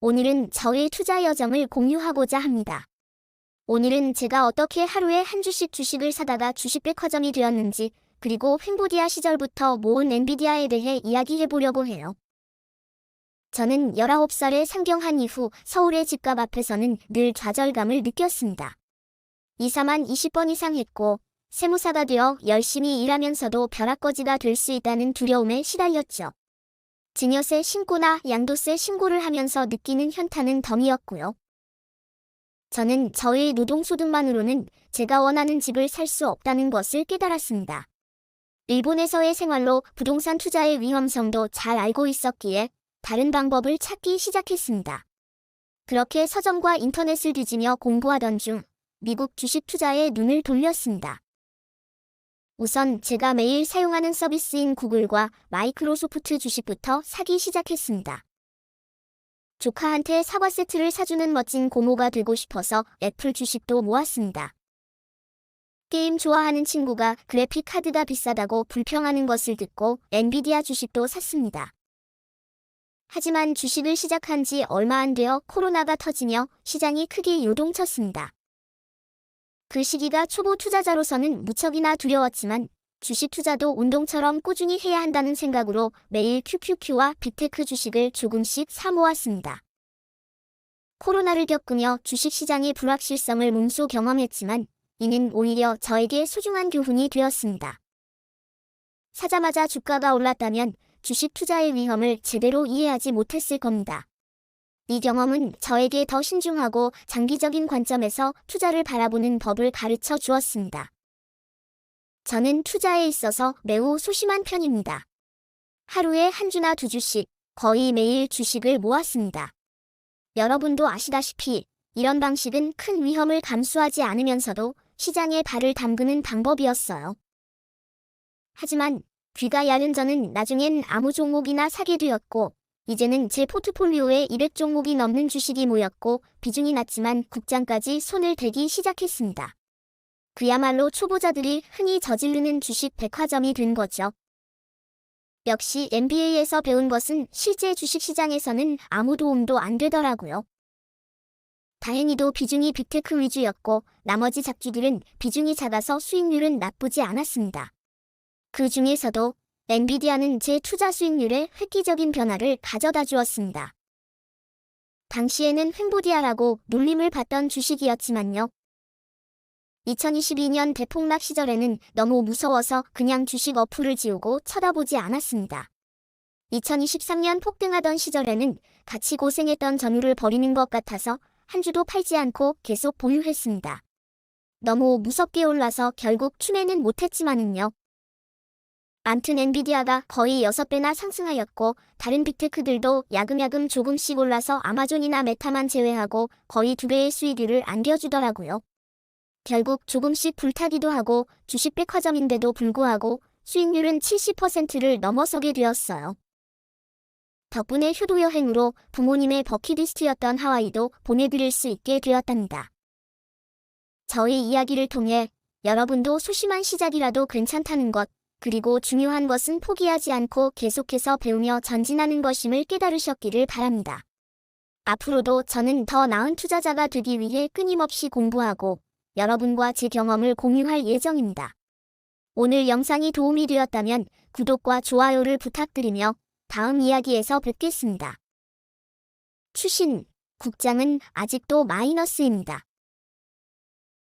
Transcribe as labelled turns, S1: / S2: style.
S1: 오늘은 저의 투자 여정을 공유하고자 합니다. 오늘은 제가 어떻게 하루에 한 주씩 주식을 사다가 주식 백화점이 되었는지, 그리고 횡보디아 시절부터 모은 엔비디아에 대해 이야기해보려고 해요. 저는 19살에 상경한 이후 서울의 집값 앞에서는 늘 좌절감을 느꼈습니다. 이사만 20번 이상 했고, 세무사가 되어 열심히 일하면서도 벼락거지가 될 수 있다는 두려움에 시달렸죠. 증여세 신고나 양도세 신고를 하면서 느끼는 현타는 덤이었고요. 저는 저의 노동소득만으로는 제가 원하는 집을 살 수 없다는 것을 깨달았습니다. 일본에서의 생활로 부동산 투자의 위험성도 잘 알고 있었기에 다른 방법을 찾기 시작했습니다. 그렇게 서점과 인터넷을 뒤지며 공부하던 중 미국 주식 투자에 눈을 돌렸습니다. 우선 제가 매일 사용하는 서비스인 구글과 마이크로소프트 주식부터 사기 시작했습니다. 조카한테 사과 세트를 사주는 멋진 고모가 되고 싶어서 애플 주식도 모았습니다. 게임 좋아하는 친구가 그래픽 카드가 비싸다고 불평하는 것을 듣고 엔비디아 주식도 샀습니다. 하지만 주식을 시작한 지 얼마 안 되어 코로나가 터지며 시장이 크게 요동쳤습니다. 그 시기가 초보 투자자로서는 무척이나 두려웠지만 주식 투자도 운동처럼 꾸준히 해야 한다는 생각으로 매일 QQQ와 빅테크 주식을 조금씩 사 모았습니다. 코로나를 겪으며 주식 시장의 불확실성을 몸소 경험했지만 이는 오히려 저에게 소중한 교훈이 되었습니다. 사자마자 주가가 올랐다면 주식 투자의 위험을 제대로 이해하지 못했을 겁니다. 이 경험은 저에게 더 신중하고 장기적인 관점에서 투자를 바라보는 법을 가르쳐 주었습니다. 저는 투자에 있어서 매우 소심한 편입니다. 하루에 한 주나 두 주씩 거의 매일 주식을 모았습니다. 여러분도 아시다시피 이런 방식은 큰 위험을 감수하지 않으면서도 시장에 발을 담그는 방법이었어요. 하지만 귀가 얇은 저는 나중엔 아무 종목이나 사게 되었고 이제는 제 포트폴리오에 200종목이 넘는 주식이 모였고 비중이 낮지만 국장까지 손을 대기 시작했습니다. 그야말로 초보자들이 흔히 저지르는 주식 백화점이 된 거죠. 역시 MBA에서 배운 것은 실제 주식 시장에서는 아무 도움도 안 되더라고요. 다행히도 비중이 빅테크 위주였고 나머지 작주들은 비중이 작아서 수익률은 나쁘지 않았습니다. 그 중에서도 엔비디아는 제 투자 수익률에 획기적인 변화를 가져다 주었습니다. 당시에는 횡보디아라고 놀림을 받던 주식이었지만요. 2022년 대폭락 시절에는 너무 무서워서 그냥 주식 어플을 지우고 쳐다보지 않았습니다. 2023년 폭등하던 시절에는 같이 고생했던 전유를 버리는 것 같아서 한 주도 팔지 않고 계속 보유했습니다. 너무 무섭게 올라서 결국 추매는 못했지만은요. 암튼 엔비디아가 거의 6배나 상승하였고 다른 빅테크들도 야금야금 조금씩 올라서 아마존이나 메타만 제외하고 거의 2배의 수익률을 안겨주더라고요. 결국 조금씩 불타기도 하고 주식 백화점인데도 불구하고 수익률은 70%를 넘어서게 되었어요. 덕분에 효도 여행으로 부모님의 버킷리스트였던 하와이도 보내드릴 수 있게 되었답니다. 저의 이야기를 통해 여러분도 소심한 시작이라도 괜찮다는 것, 그리고 중요한 것은 포기하지 않고 계속해서 배우며 전진하는 것임을 깨달으셨기를 바랍니다. 앞으로도 저는 더 나은 투자자가 되기 위해 끊임없이 공부하고 여러분과 제 경험을 공유할 예정입니다. 오늘 영상이 도움이 되었다면 구독과 좋아요를 부탁드리며 다음 이야기에서 뵙겠습니다. 추신, 국장은 아직도 마이너스입니다.